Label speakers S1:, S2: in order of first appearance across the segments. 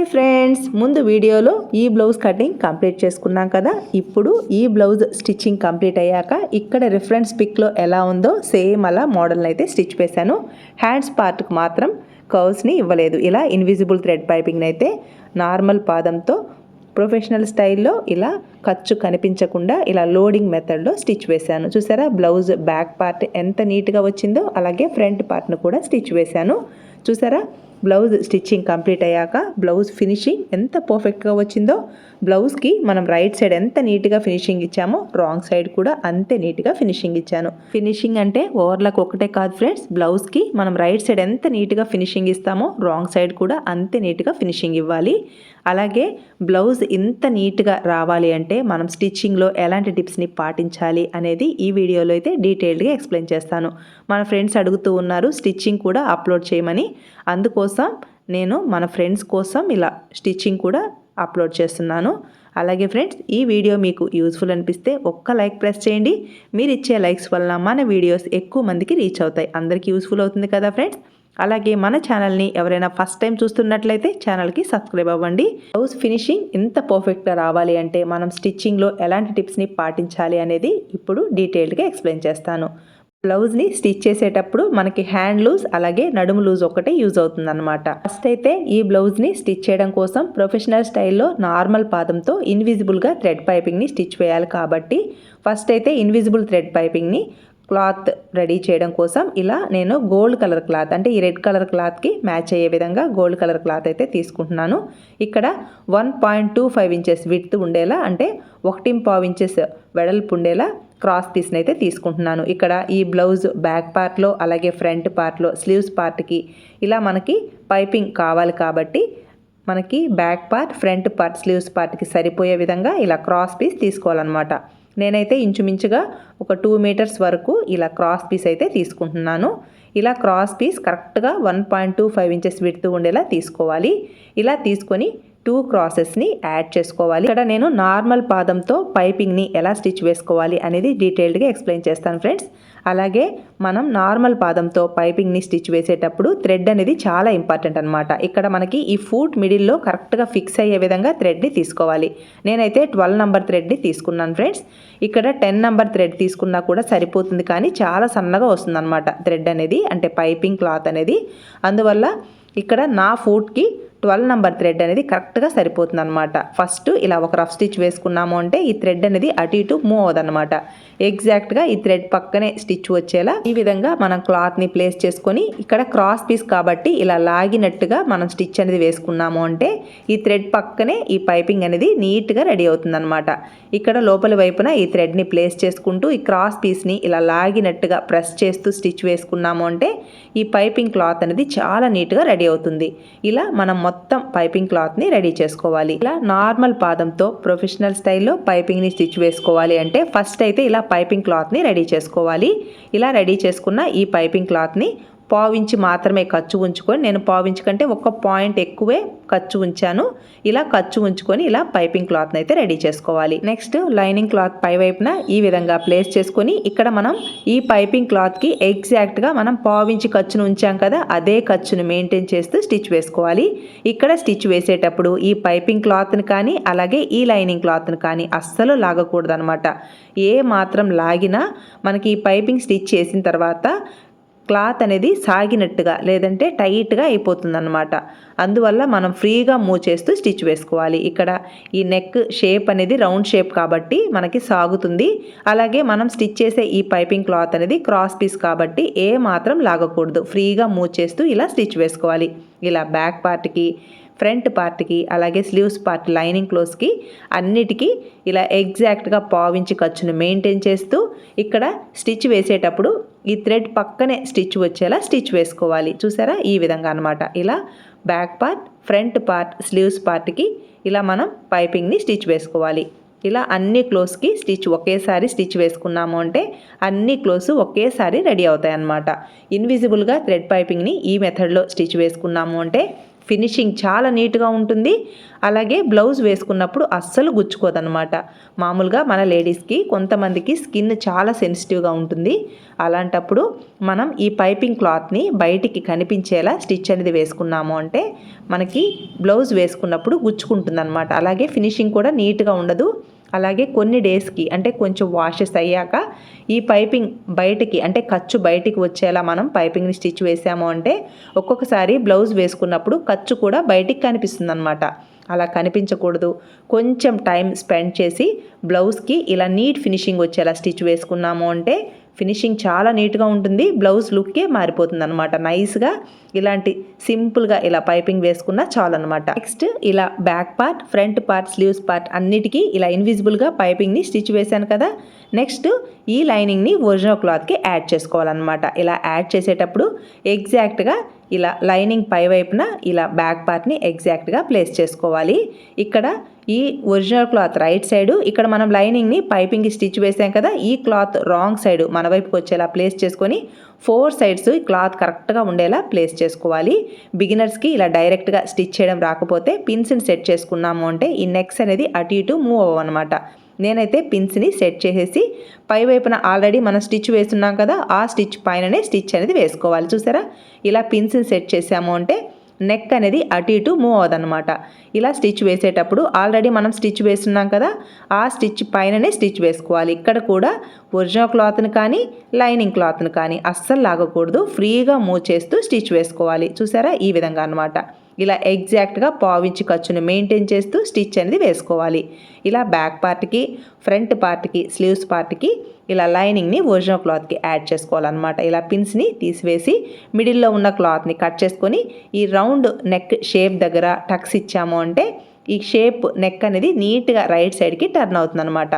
S1: Hi friends ముందు వీడియోలో ఈ బ్లౌజ్ కటింగ్ కంప్లీట్ చేసుకున్నాం కదా. ఇప్పుడు ఈ బ్లౌజ్ స్టిచ్చింగ్ కంప్లీట్ అయ్యాక ఇక్కడ రిఫరెన్స్ పిక్లో ఎలా ఉందో సేమ్ అలా మోడల్ని అయితే స్టిచ్ వేశాను హ్యాండ్స్ పార్ట్కి మాత్రం కర్వ్స్ని ఇవ్వలేదు. ఇలా ఇన్విజిబుల్ థ్రెడ్ పైపింగ్ని అయితే నార్మల్ పాదంతో ప్రొఫెషనల్ స్టైల్లో ఇలా ఖర్చు కనిపించకుండా ఇలా లోడింగ్ మెథడ్లో స్టిచ్ వేశాను. చూసారా బ్లౌజ్ బ్యాక్ పార్ట్ ఎంత నీట్గా వచ్చిందో అలాగే ఫ్రంట్ పార్ట్ను కూడా స్టిచ్ వేశాను. చూసారా బ్లౌజ్ స్టిచ్చింగ్ కంప్లీట్ అయ్యాక బ్లౌజ్ ఫినిషింగ్ ఎంత పర్ఫెక్ట్గా వచ్చిందో బ్లౌజ్కి మనం రైట్ సైడ్ ఎంత నీట్గా ఫినిషింగ్ ఇచ్చామో రాంగ్ సైడ్ కూడా అంతే నీట్గా ఫినిషింగ్ ఇచ్చాను. ఫినిషింగ్ అంటే ఓవర్లాక్ ఒకటే కాదు ఫ్రెండ్స్ బ్లౌజ్కి మనం రైట్ సైడ్ ఎంత నీట్గా ఫినిషింగ్ ఇస్తామో రాంగ్ సైడ్ కూడా అంతే నీట్గా ఫినిషింగ్ ఇవ్వాలి. అలాగే బ్లౌజ్ ఇంత నీట్గా రావాలి అంటే మనం స్టిచ్చింగ్లో ఎలాంటి టిప్స్ని పాటించాలి అనేది ఈ వీడియోలో అయితే డీటెయిల్డ్గా ఎక్స్ప్లెయిన్ చేస్తాను. మన ఫ్రెండ్స్ అడుగుతూ ఉన్నారు స్టిచ్చింగ్ కూడా అప్లోడ్ చేయమని. అందుకోసం నేను మన ఫ్రెండ్స్ కోసం ఇలా స్టిచ్చింగ్ కూడా అప్లోడ్ చేస్తున్నాను. అలాగే ఫ్రెండ్స్ ఈ వీడియో మీకు యూస్ఫుల్ అనిపిస్తే ఒక్క లైక్ ప్రెస్ చేయండి. మీరు ఇచ్చే లైక్స్ వలన మన వీడియోస్ ఎక్కువ మందికి రీచ్ అవుతాయి. అందరికీ యూస్ఫుల్ అవుతుంది కదా ఫ్రెండ్స్? అలాగే మన ఛానల్ని ఎవరైనా ఫస్ట్ టైం చూస్తున్నట్లయితే ఛానల్కి సబ్స్క్రైబ్ అవ్వండి. బ్లౌజ్ ఫినిషింగ్ ఇంత పర్ఫెక్ట్గా రావాలి అంటే మనం స్టిచ్చింగ్లో ఎలాంటి టిప్స్ని పాటించాలి అనేది ఇప్పుడు డీటెయిల్డ్గా ఎక్స్ప్లెయిన్ చేస్తాను. బ్లౌజ్ని స్టిచ్ చేసేటప్పుడు మనకి హ్యాండ్ లూజ్ అలాగే నడుము లూజ్ ఒకటే యూజ్ అవుతుందన్నమాట. ఫస్ట్ అయితే ఈ బ్లౌజ్ని స్టిచ్ చేయడం కోసం ప్రొఫెషనల్ స్టైల్లో నార్మల్ పాదంతో ఇన్విజిబుల్గా థ్రెడ్ పైపింగ్ని స్టిచ్ వేయాలి కాబట్టి ఫస్ట్ అయితే ఇన్విజిబుల్ థ్రెడ్ పైపింగ్ని క్లాత్ రెడీ చేయడం కోసం ఇలా నేను గోల్డ్ కలర్ క్లాత్ అంటే ఈ రెడ్ కలర్ క్లాత్కి మ్యాచ్ అయ్యే విధంగా గోల్డ్ కలర్ క్లాత్ అయితే తీసుకుంటున్నాను. ఇక్కడ one point two five inches width ఉండేలా అంటే ఒకటి పావు ఇంచెస్ వెడల్పు ఉండేలా క్రాస్ పీస్ని అయితే తీసుకుంటున్నాను. ఇక్కడ ఈ బ్లౌజ్ బ్యాక్ పార్ట్లో అలాగే ఫ్రంట్ పార్ట్లో స్లీవ్స్ పార్ట్కి ఇలా మనకి పైపింగ్ కావాలి కాబట్టి మనకి back part front part sleeves పార్ట్కి సరిపోయే విధంగా ఇలా క్రాస్ పీస్ తీసుకోవాలన్నమాట. నేనైతే ఇంచుమించుగా ఒక టూ మీటర్స్ వరకు ఇలా క్రాస్ పీస్ అయితే తీసుకుంటున్నాను. ఇలా క్రాస్ పీస్ కరెక్ట్గా one point two five inches విడుతూ ఉండేలా తీసుకోవాలి. ఇలా తీసుకొని టూ క్రాసెస్ని యాడ్ చేసుకోవాలి. ఇక్కడ నేను నార్మల్ పాదంతో పైపింగ్ని ఎలా స్టిచ్ వేసుకోవాలి అనేది డీటెయిల్డ్గా ఎక్స్ప్లెయిన్ చేస్తాను ఫ్రెండ్స్ అలాగే మనం నార్మల్ పాదంతో పైపింగ్ని స్టిచ్ వేసేటప్పుడు థ్రెడ్ అనేది చాలా ఇంపార్టెంట్ అనమాట ఇక్కడ మనకి ఈ ఫూట్ మిడిల్లో కరెక్ట్గా ఫిక్స్ అయ్యే విధంగా థ్రెడ్ని తీసుకోవాలి. నేనైతే ట్వెల్వ్ నెంబర్ థ్రెడ్ని తీసుకున్నాను ఫ్రెండ్స్. ఇక్కడ టెన్ నంబర్ థ్రెడ్ తీసుకున్నా కూడా సరిపోతుంది కానీ చాలా సన్నగా వస్తుందన్నమాట థ్రెడ్ అనేది అంటే పైపింగ్ క్లాత్ అనేది. అందువల్ల ఇక్కడ నా ఫూట్కి ట్వెల్వ్ నెంబర్ థ్రెడ్ అనేది కరెక్ట్గా సరిపోతుంది అనమాట ఫస్ట్ ఇలా ఒక రఫ్ స్టిచ్ వేసుకున్నాము అంటే ఈ థ్రెడ్ అనేది అటు ఇటు మూవ్ అవ్వదన్నమాట. ఎగ్జాక్ట్గా ఈ థ్రెడ్ పక్కనే స్టిచ్ వచ్చేలా ఈ విధంగా మనం క్లాత్ని ప్లేస్ చేసుకొని ఇక్కడ క్రాస్ పీస్ కాబట్టి ఇలా లాగినట్టుగా మనం స్టిచ్ అనేది వేసుకున్నాము అంటే ఈ థ్రెడ్ పక్కనే ఈ పైపింగ్ అనేది నీట్గా రెడీ అవుతుందన్నమాట. ఇక్కడ లోపలి వైపున ఈ థ్రెడ్ని ప్లేస్ చేసుకుంటూ ఈ క్రాస్ పీస్ని ఇలా లాగినట్టుగా ప్రెస్ చేస్తూ స్టిచ్ వేసుకున్నాము అంటే ఈ పైపింగ్ క్లాత్ అనేది చాలా నీట్గా రెడీ అవుతుంది. ఇలా మనం మొత్తం పైపింగ్ క్లాత్ని రెడీ చేసుకోవాలి. ఇలా నార్మల్ పాదంతో ప్రొఫెషనల్ స్టైల్లో పైపింగ్ని స్టిచ్ వేసుకోవాలి అంటే ఫస్ట్ అయితే ఇలా పైపింగ్ క్లాత్ని రెడీ చేసుకోవాలి. ఇలా రెడీ చేసుకున్న ఈ పైపింగ్ క్లాత్ని పావించి మాత్రమే ఖర్చు ఉంచుకొని నేను పావించి కంటే ఒక పాయింట్ ఎక్కువే ఖర్చు ఉంచాను. ఇలా ఖర్చు ఉంచుకొని ఇలా పైపింగ్ క్లాత్ని అయితే రెడీ చేసుకోవాలి. నెక్స్ట్ లైనింగ్ క్లాత్ పై వైపున ఈ విధంగా ప్లేస్ చేసుకొని ఇక్కడ మనం ఈ పైపింగ్ క్లాత్కి ఎగ్జాక్ట్గా మనం పావించి ఖర్చును ఉంచాం కదా అదే ఖర్చును మెయింటైన్ చేస్తూ స్టిచ్ వేసుకోవాలి. ఇక్కడ స్టిచ్ వేసేటప్పుడు ఈ పైపింగ్ క్లాత్ని కానీ అలాగే ఈ లైనింగ్ క్లాత్ని కానీ అస్సలు లాగకూడదు అనమాట ఏ మాత్రం లాగినా మనకి ఈ పైపింగ్ స్టిచ్ చేసిన తర్వాత క్లాత్ అనేది సాగినట్టుగా లేదంటే టైట్గా అయిపోతుంది అనమాట అందువల్ల మనం ఫ్రీగా మూవ్ చేస్తూ స్టిచ్ వేసుకోవాలి. ఇక్కడ ఈ నెక్ షేప్ అనేది రౌండ్ షేప్ కాబట్టి మనకి సాగుతుంది. అలాగే మనం స్టిచ్ చేసే ఈ పైపింగ్ క్లాత్ అనేది క్రాస్ పీస్ కాబట్టి ఏ మాత్రం లాగకూడదు. ఫ్రీగా మూవ్ చేస్తూ ఇలా స్టిచ్ వేసుకోవాలి. ఇలా బ్యాక్ పార్ట్కి ఫ్రంట్ పార్ట్కి అలాగే స్లీవ్స్ పార్ట్ లైనింగ్ క్లోజ్కి అన్నిటికీ ఇలా ఎగ్జాక్ట్గా పావించి ఖర్చును మెయింటైన్ చేస్తూ ఇక్కడ స్టిచ్ వేసేటప్పుడు ఈ థ్రెడ్ పక్కనే స్టిచ్ వచ్చేలా స్టిచ్ వేసుకోవాలి. చూసారా? ఈ విధంగా అనమాట ఇలా back part front part sleeves పార్ట్కి ఇలా మనం పైపింగ్ని స్టిచ్ వేసుకోవాలి. ఇలా అన్ని క్లోత్స్కి స్టిచ్ ఒకేసారి స్టిచ్ వేసుకున్నాము అంటే అన్ని క్లోత్స్ ఒకేసారి రెడీ అవుతాయి అన్నమాట ఇన్విజిబుల్గా థ్రెడ్ పైపింగ్ని ఈ మెథడ్లో స్టిచ్ వేసుకున్నాము అంటే ఫినిషింగ్ చాలా నీట్గా ఉంటుంది. అలాగే బ్లౌజ్ వేసుకున్నప్పుడు అస్సలు గుచ్చుకోదనమాట మామూలుగా మన లేడీస్కి కొంతమందికి స్కిన్ చాలా సెన్సిటివ్గా ఉంటుంది. అలాంటప్పుడు మనం ఈ పైపింగ్ క్లాత్ని బయటికి కనిపించేలా స్టిచ్ అనేది వేసుకున్నాము అంటే మనకి బ్లౌజ్ వేసుకున్నప్పుడు గుచ్చుకుంటుంది అలాగే ఫినిషింగ్ కూడా నీట్గా ఉండదు. అలాగే కొన్ని డేస్కి అంటే కొంచెం వాషెస్ అయ్యాక ఈ పైపింగ్ బయటికి అంటే ఖర్చు బయటికి వచ్చేలా మనం పైపింగ్ని స్టిచ్ వేసాము అంటే ఒక్కొక్కసారి బ్లౌజ్ వేసుకున్నప్పుడు ఖర్చు కూడా బయటికి కనిపిస్తుంది అనమాట అలా కనిపించకూడదు. కొంచెం టైం స్పెండ్ చేసి బ్లౌజ్కి ఇలా నీట్ ఫినిషింగ్ వచ్చేలా స్టిచ్ వేసుకున్నాము అంటే ఫినిషింగ్ చాలా నీట్గా ఉంటుంది. బ్లౌజ్ లుక్కే మారిపోతుంది అనమాట నైస్గా ఇలాంటి సింపుల్గా ఇలా పైపింగ్ వేసుకున్నా చాలన్నమాట. నెక్స్ట్ ఇలా back part front part sleeves part అన్నిటికీ ఇలా ఇన్విజిబుల్గా పైపింగ్ని స్టిచ్ వేశాను కదా. నెక్స్ట్ ఈ లైనింగ్ని ఒరిజినల్ క్లాత్కి యాడ్ చేసుకోవాలన్నమాట. ఇలా యాడ్ చేసేటప్పుడు ఎగ్జాక్ట్గా ఇలా లైనింగ్ పై వైపున ఇలా బ్యాక్ పార్ట్ని ఎగ్జాక్ట్గా ప్లేస్ చేసుకోవాలి. ఇక్కడ ఈ ఒరిజినల్ క్లాత్ రైట్ సైడు ఇక్కడ మనం లైనింగ్ని పైపింగ్కి స్టిచ్ వేసాం కదా ఈ క్లాత్ రాంగ్ సైడ్ మన వైపుకి వచ్చేలా ప్లేస్ చేసుకొని ఫోర్ సైడ్స్ ఈ క్లాత్ కరెక్ట్గా ఉండేలా ప్లేస్ చేసుకోవాలి. బిగినర్స్కి ఇలా డైరెక్ట్గా స్టిచ్ చేయడం రాకపోతే పిన్స్ని సెట్ చేసుకున్నాము అంటే ఈ నెక్స్ అనేది అటు ఇటు మూవ్ అవ్వనమాట నేనైతే పిన్స్ని సెట్ చేసేసి పై వైపున ఆల్రెడీ మనం స్టిచ్ వేస్తున్నాం కదా ఆ స్టిచ్ పైననే స్టిచ్ అనేది వేసుకోవాలి. చూసారా? ఇలా పిన్స్ని సెట్ చేసాము అంటే నెక్ అనేది అటు ఇటు మూవ్ అవ్వదన్నమాట. ఇలా స్టిచ్ వేసేటప్పుడు ఆల్రెడీ మనం స్టిచ్ వేస్తున్నాం కదా ఆ స్టిచ్ పైననే స్టిచ్ వేసుకోవాలి. ఇక్కడ కూడా ఒరిజినల్ క్లాత్ని కానీ లైనింగ్ క్లాత్ని కానీ అస్సలు లాగకూడదు. ఫ్రీగా మూవ్ చేస్తూ స్టిచ్ వేసుకోవాలి. చూసారా? ఈ విధంగా అనమాట ఇలా ఎగ్జాక్ట్గా పావించి ఖర్చును మెయింటైన్ చేస్తూ స్టిచ్ అనేది వేసుకోవాలి. ఇలా బ్యాక్ పార్ట్కి ఫ్రంట్ పార్ట్కి స్లీవ్స్ పార్ట్కి ఇలా లైనింగ్ని ఒరిజినల్ క్లాత్కి యాడ్ చేసుకోవాలన్నమాట. ఇలా పిన్స్ని తీసివేసి మిడిల్లో ఉన్న క్లాత్ని కట్ చేసుకొని ఈ రౌండ్ నెక్ షేప్ దగ్గర టక్స్ ఇచ్చాము అంటే ఈ షేప్ నెక్ అనేది నీట్గా రైట్ సైడ్కి టర్న్ అవుతుంది అనమాట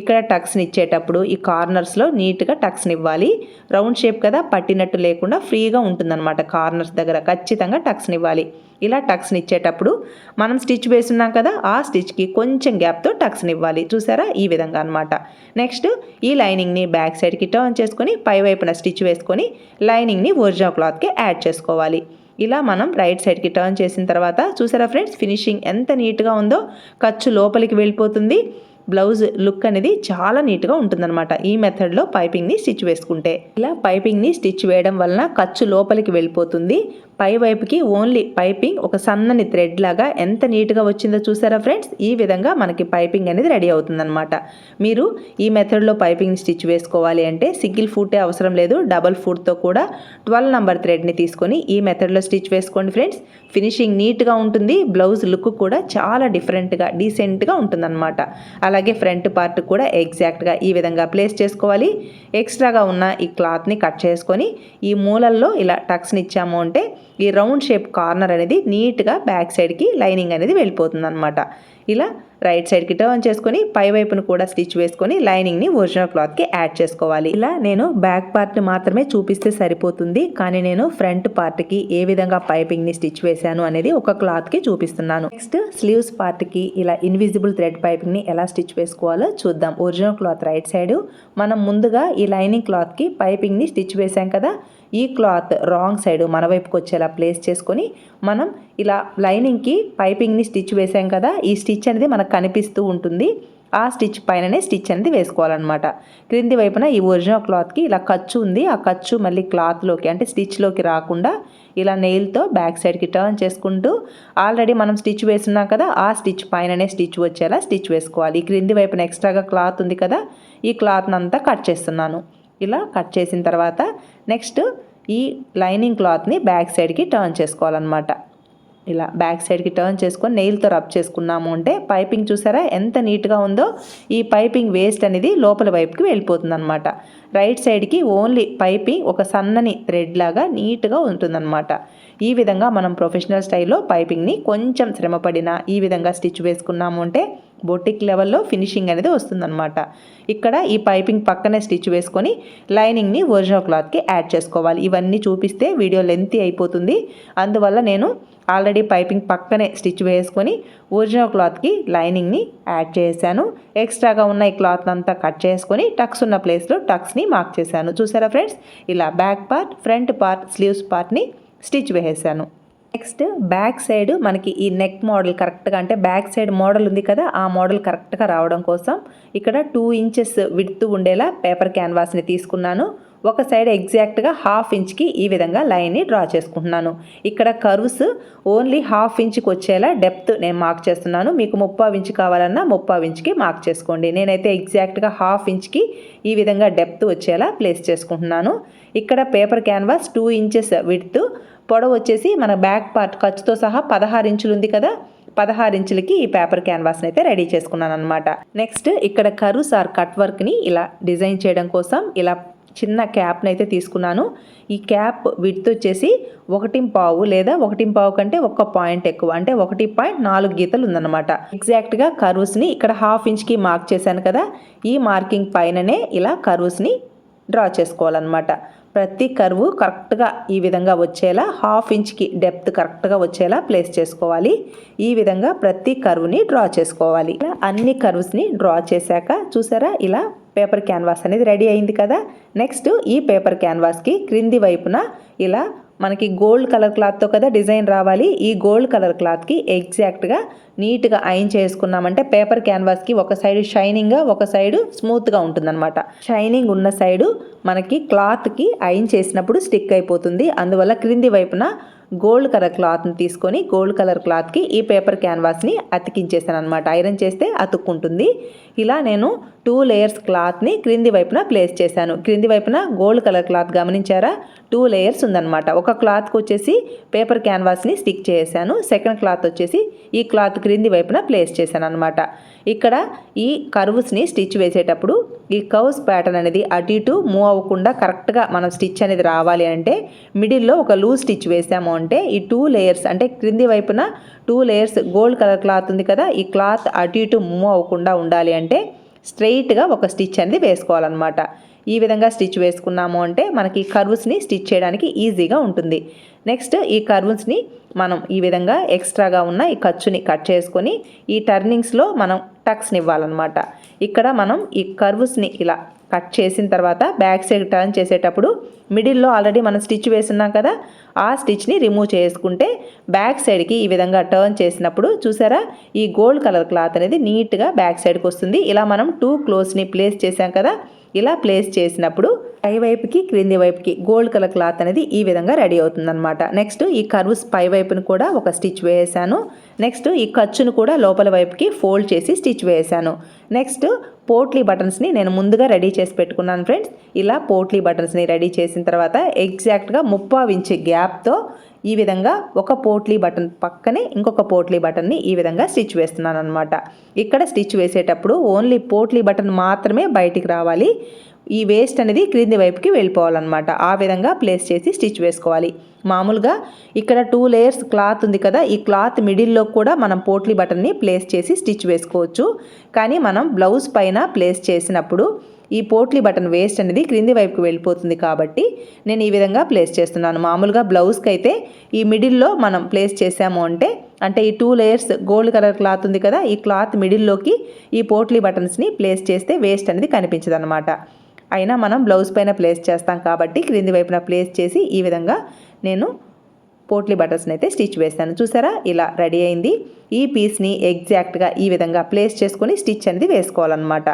S1: ఇక్కడ టక్స్ని ఇచ్చేటప్పుడు ఈ కార్నర్స్లో నీట్గా టక్స్ని ఇవ్వాలి. రౌండ్ షేప్ కదా పట్టినట్టు లేకుండా ఫ్రీగా ఉంటుందన్నమాట కార్నర్స్ దగ్గర. ఖచ్చితంగా టక్స్ని ఇవ్వాలి. ఇలా టక్స్ని ఇచ్చేటప్పుడు మనం స్టిచ్ వేస్తున్నాం కదా ఆ స్టిచ్కి కొంచెం గ్యాప్తో టక్స్ని ఇవ్వాలి. చూసారా? ఈ విధంగా అనమాట నెక్స్ట్ ఈ లైనింగ్ని బ్యాక్ సైడ్కి టర్న్ చేసుకొని పై వైపున స్టిచ్ వేసుకొని లైనింగ్ని ఒరిజినల్ క్లాత్కి యాడ్ చేసుకోవాలి. ఇలా మనం రైట్ సైడ్కి టర్న్ చేసిన తర్వాత చూసారా ఫ్రెండ్స్ ఫినిషింగ్ ఎంత నీట్గా ఉందో ఖర్చు లోపలికి వెళ్ళిపోతుంది. బ్లౌజ్ లుక్ అనేది చాలా నీట్గా ఉంటుందన్నమాట. ఈ మెథడ్లో పైపింగ్ని స్టిచ్ వేసుకుంటే. ఇలా పైపింగ్ని స్టిచ్ వేయడం వలన ఖర్చు లోపలికి వెళ్ళిపోతుంది. పై వైపుకి ఓన్లీ పైపింగ్ ఒక సన్నని థ్రెడ్ లాగా ఎంత నీట్గా వచ్చిందో చూసారా ఫ్రెండ్స్? ఈ విధంగా మనకి పైపింగ్ అనేది రెడీ అవుతుందన్నమాట. మీరు ఈ మెథడ్లో పైపింగ్ స్టిచ్ వేసుకోవాలి అంటే సింగిల్ ఫుట్టే అవసరం లేదు. డబల్ ఫుట్తో కూడా ట్వెల్వ్ నెంబర్ థ్రెడ్ని తీసుకొని ఈ మెథడ్లో స్టిచ్ వేసుకోండి ఫ్రెండ్స్. ఫినిషింగ్ నీట్గా ఉంటుంది. బ్లౌజ్ లుక్ కూడా చాలా డిఫరెంట్గా డీసెంట్గా ఉంటుందన్నమాట. అలాగే ఫ్రంట్ పార్ట్ కూడా ఎగ్జాక్ట్గా ఈ విధంగా ప్లేస్ చేసుకోవాలి. ఎక్స్ట్రాగా ఉన్న ఈ క్లాత్ని కట్ చేసుకొని ఈ మూలల్లో ఇలా టక్స్ని ఇచ్చాము అంటే ఈ రౌండ్ షేప్ కార్నర్ అనేది నీట్గా బ్యాక్ సైడ్కి లైనింగ్ అనేది వెళ్ళిపోతుంది అనమాట ఇలా రైట్ సైడ్కి టర్న్ చేసుకొని పై వైపును కూడా స్టిచ్ వేసుకొని లైనింగ్ని ఒరిజినల్ క్లాత్కి యాడ్ చేసుకోవాలి. ఇలా నేను బ్యాక్ పార్ట్ని మాత్రమే చూపిస్తే సరిపోతుంది. కానీ నేను ఫ్రంట్ పార్ట్కి ఏ విధంగా పైపింగ్ని స్టిచ్ వేశాను అనేది ఒక క్లాత్కి చూపిస్తున్నాను. నెక్స్ట్ స్లీవ్స్ పార్ట్కి ఇలా ఇన్విజిబుల్ థ్రెడ్ పైపింగ్ని ఎలా స్టిచ్ వేసుకోవాలో చూద్దాం. ఒరిజినల్ క్లాత్ రైట్ సైడ్ మనం ముందుగా ఈ లైనింగ్ క్లాత్కి పైపింగ్ని స్టిచ్ వేసాం కదా. ఈ క్లాత్ రాంగ్ సైడ్ మన వైపుకి వచ్చేలా ప్లేస్ చేసుకొని మనం ఇలా లైనింగ్కి పైపింగ్ని స్టిచ్ వేసాం కదా ఈ స్టిచ్ అనేది మనకు కనిపిస్తూ ఉంటుంది. ఆ స్టిచ్ పైననే స్టిచ్ అనేది వేసుకోవాలన్నమాట. క్రింది వైపున ఈ ఒరిజినల్ క్లాత్కి ఇలా ఖర్చు ఉంది. ఆ ఖర్చు మళ్ళీ క్లాత్లోకి అంటే స్టిచ్లోకి రాకుండా ఇలా నెయిల్తో బ్యాక్ సైడ్కి టర్న్ చేసుకుంటూ ఆల్రెడీ మనం స్టిచ్ వేస్తున్నాం కదా ఆ స్టిచ్ పైననే స్టిచ్ వచ్చేలా స్టిచ్ వేసుకోవాలి. ఈ క్రింది వైపున ఎక్స్ట్రాగా క్లాత్ ఉంది కదా ఈ క్లాత్ని అంతా కట్ చేస్తున్నాను. ఇలా కట్ చేసిన తర్వాత నెక్స్ట్ ఈ లైనింగ్ క్లాత్ని బ్యాక్ సైడ్కి టర్న్ చేసుకోవాలన్నమాట. ఇలా బ్యాక్ సైడ్కి టర్న్ చేసుకొని నెయిల్తో రబ్ చేసుకున్నాము అంటే పైపింగ్ చూసారా? ఎంత నీట్గా ఉందో ఈ పైపింగ్ వేస్ట్ అనేది లోపల వైపుకి వెళ్ళిపోతుందన్నమాట. రైట్ సైడ్కి ఓన్లీ పైపింగ్ ఒక సన్నని థ్రెడ్ లాగా నీట్గా ఉంటుందన్నమాట. ఈ విధంగా మనం ప్రొఫెషనల్ స్టైల్లో పైపింగ్ని కొంచెం శ్రమపడిన ఈ విధంగా స్టిచ్ వేసుకున్నాము అంటే బొటిక్ లెవెల్లో ఫినిషింగ్ అనేది వస్తుందన్నమాట. ఇక్కడ ఈ పైపింగ్ పక్కనే స్టిచ్ వేసుకొని లైనింగ్ని ఒరిజినల్ క్లాత్కి యాడ్ చేసుకోవాలి. ఇవన్నీ చూపిస్తే వీడియో లెంతీ అయిపోతుంది. అందువల్ల నేను ఆల్రెడీ పైపింగ్ పక్కనే స్టిచ్ వేసుకొని ఒరిజినల్ క్లాత్కి లైనింగ్ని యాడ్ చేశాను. ఎక్స్ట్రాగా ఉన్న ఈ క్లాత్ అంతా కట్ చేసుకొని టక్స్ ఉన్న ప్లేస్లో టక్స్ని మార్క్ చేశాను. చూసారా ఫ్రెండ్స్? ఇలా back part front part sleeves పార్ట్ని స్టిచ్ వేసేసాను. నెక్స్ట్ బ్యాక్ సైడ్ మనకి ఈ నెక్ మోడల్ కరెక్ట్గా అంటే బ్యాక్ సైడ్ మోడల్ ఉంది కదా ఆ మోడల్ కరెక్ట్గా రావడం కోసం ఇక్కడ టూ ఇంచెస్ విడ్త్ ఉండేలా పేపర్ క్యాన్వాస్ని తీసుకున్నాను. ఒక సైడ్ ఎగ్జాక్ట్గా హాఫ్ ఇంచ్కి ఈ విధంగా లైన్ని డ్రా చేసుకుంటున్నాను. ఇక్కడ కర్వ్స్ ఓన్లీ హాఫ్ ఇంచ్కి వచ్చేలా డెప్త్ నేను మార్క్ చేస్తున్నాను. మీకు ముప్పావు ఇంచ్ కావాలన్నా ముప్పావు ఇంచ్కి మార్క్ చేసుకోండి. నేనైతే ఎగ్జాక్ట్గా హాఫ్ ఇంచ్కి ఈ విధంగా డెప్త్ వచ్చేలా ప్లేస్ చేసుకుంటున్నాను. ఇక్కడ paper canvas two inches width. పొడవు వచ్చేసి మన బ్యాక్ పార్ట్ ఖర్చుతో సహా పదహారు ఇంచులు ఉంది కదా పదహారు ఇంచులకి ఈ పేపర్ క్యాన్వాస్ని అయితే రెడీ చేసుకున్నాను అనమాట నెక్స్ట్ ఇక్కడ కరుస్ ఆర్ కట్ వర్క్ని ఇలా డిజైన్ చేయడం కోసం ఇలా చిన్న క్యాప్ని అయితే తీసుకున్నాను. ఈ క్యాప్ విడ్త్ వచ్చేసి ఒకటి పావు లేదా ఒకటి పావు కంటే ఒక పాయింట్ ఎక్కువ అంటే ఒకటి పాయింట్ నాలుగు గీతలు ఉందన్నమాట. ఎగ్జాక్ట్గా కర్వ్స్ని ఇక్కడ హాఫ్ ఇంచ్కి మార్క్ చేశాను కదా ఈ మార్కింగ్ పైననే ఇలా కర్వ్స్ని డ్రా చేసుకోవాలన్నమాట. ప్రతి కర్వ్ కరెక్ట్గా ఈ విధంగా వచ్చేలా హాఫ్ ఇంచ్కి డెప్త్ కరెక్ట్గా వచ్చేలా ప్లేస్ చేసుకోవాలి. ఈ విధంగా ప్రతి కర్వ్ని డ్రా చేసుకోవాలి. ఇలా అన్ని కర్వ్స్ని డ్రా చేశాక చూసారా ఇలా పేపర్ క్యాన్వాస్ అనేది రెడీ అయింది కదా. నెక్స్ట్ ఈ పేపర్ క్యాన్వాస్కి క్రింది వైపున ఇలా మనకి గోల్డ్ కలర్ క్లాత్తో కదా డిజైన్ రావాలి. ఈ గోల్డ్ కలర్ క్లాత్కి ఎగ్జాక్ట్గా నీట్గా ఐన్ చేసుకున్నామంటే పేపర్ క్యాన్వాస్కి ఒక సైడ్ షైనింగ్గా ఒక సైడ్ స్మూత్గా ఉంటుందన్నమాట. షైనింగ్ ఉన్న సైడు మనకి క్లాత్కి ఐన్ చేసినప్పుడు స్టిక్ అయిపోతుంది. అందువల్ల క్రింది వైపున గోల్డ్ కలర్ క్లాత్ని తీసుకొని గోల్డ్ కలర్ క్లాత్కి ఈ పేపర్ క్యాన్వాస్ని అతికించేసాను అనమాట ఐరన్ చేస్తే అతుక్కుంటుంది. ఇలా నేను టూ లేయర్స్ క్లాత్ని క్రింది వైపున ప్లేస్ చేశాను. క్రింది వైపున గోల్డ్ కలర్ క్లాత్ గమనించారా? టూ లేయర్స్ ఉందన్నమాట. ఒక క్లాత్కి వచ్చేసి పేపర్ క్యాన్వాస్ని స్టిక్ చేశాను. సెకండ్ క్లాత్ వచ్చేసి ఈ క్లాత్ క్రింది వైపున ప్లేస్ చేశాను అనమాట ఇక్కడ ఈ కర్వ్స్ని స్టిచ్ వేసేటప్పుడు ఈ కర్వ్స్ ప్యాటర్న్ అనేది అటు ఇటు మూవ్ అవ్వకుండా కరెక్ట్గా మనం స్టిచ్ అనేది రావాలి అంటే మిడిల్లో ఒక లూజ్ స్టిచ్ వేసాము అంటే ఈ టూ లేయర్స్ అంటే క్రింది వైపున two layers gold colour cloth ఉంది కదా ఈ క్లాత్ అటు ఇటు మూవ్ అవ్వకుండా ఉండాలి అంటే స్ట్రైట్గా ఒక స్టిచ్ అనేది వేసుకోవాలన్నమాట. ఈ విధంగా స్టిచ్ వేసుకున్నాము అంటే మనకి కర్వ్స్ని స్టిచ్ చేయడానికి ఈజీగా ఉంటుంది. నెక్స్ట్ ఈ కర్వ్స్ని మనం ఈ విధంగా ఎక్స్ట్రాగా ఉన్న ఈ ఖర్చుని కట్ చేసుకొని ఈ టర్నింగ్స్లో మనం టక్స్ని ఇవ్వాలన్నమాట. ఇక్కడ మనం ఈ కర్వ్స్ని ఇలా కట్ చేసిన తర్వాత బ్యాక్ సైడ్ టర్న్ చేసేటప్పుడు మిడిల్లో ఆల్రెడీ మనం స్టిచ్ వేసున్నాం కదా ఆ స్టిచ్ని రిమూవ్ చేసుకుంటే బ్యాక్ సైడ్కి ఈ విధంగా టర్న్ చేసినప్పుడు చూసారా ఈ గోల్డ్ కలర్ క్లాత్ అనేది నీట్గా బ్యాక్ సైడ్కి వస్తుంది. ఇలా మనం టూ క్లోత్స్ని ప్లేస్ చేసాం కదా ఇలా ప్లేస్ చేసినప్పుడు పై వైపుకి క్రింది వైపుకి గోల్డ్ కలర్ క్లాత్ అనేది ఈ విధంగా రెడీ అవుతుందన్నమాట. నెక్స్ట్ ఈ కర్వ్స్ పై వైపును కూడా ఒక స్టిచ్ వేసాను నెక్స్ట్ ఈ ఖర్చును కూడా లోపల వైపుకి ఫోల్డ్ చేసి స్టిచ్ వేసాను నెక్స్ట్ పోట్లీ బటన్స్ని నేను ముందుగా రెడీ చేసి పెట్టుకున్నాను ఫ్రెండ్స్. ఇలా పోట్లీ బటన్స్ని రెడీ చేసిన తర్వాత ఎగ్జాక్ట్గా ముప్పావు ఇంచు గ్యాప్తో ఈ విధంగా ఒక పోట్లీ బటన్ పక్కనే ఇంకొక పోట్లీ బటన్ని ఈ విధంగా స్టిచ్ వేస్తున్నాను అనమాట ఇక్కడ స్టిచ్ వేసేటప్పుడు ఓన్లీ పోట్లీ బటన్ మాత్రమే బయటికి రావాలి. ఈ వేస్ట్ అనేది క్రింది వైపుకి వెళ్ళిపోవాలన్నమాట. ఆ విధంగా ప్లేస్ చేసి స్టిచ్ వేసుకోవాలి. మామూలుగా ఇక్కడ టూ లేయర్స్ క్లాత్ ఉంది కదా ఈ క్లాత్ మిడిల్లో కూడా మనం పోట్లీ బటన్ని ప్లేస్ చేసి స్టిచ్ వేసుకోవచ్చు. కానీ మనం బ్లౌజ్ పైన ప్లేస్ చేసినప్పుడు ఈ పోట్లీ బటన్ వేస్ట్ అనేది క్రింది వైపుకి వెళ్ళిపోతుంది కాబట్టి నేను ఈ విధంగా ప్లేస్ చేస్తున్నాను. మామూలుగా బ్లౌజ్కి అయితే ఈ మిడిల్లో మనం ప్లేస్ చేసాము అంటే అంటే ఈ two layers gold colour cloth ఉంది కదా ఈ క్లాత్ మిడిల్లోకి ఈ పోట్లీ బటన్స్ని ప్లేస్ చేస్తే వేస్ట్ అనేది కనిపించదు అనమాట అయినా మనం బ్లౌజ్ పైన ప్లేస్ చేస్తాం కాబట్టి క్రింది వైపున ప్లేస్ చేసి ఈ విధంగా నేను పోట్లీ బటన్స్ని అయితే స్టిచ్ వేస్తాను. చూసారా? ఇలా రెడీ అయింది. ఈ పీస్ని ఎగ్జాక్ట్గా ఈ విధంగా ప్లేస్ చేసుకొని స్టిచ్ అనేది వేసుకోవాలన్నమాట.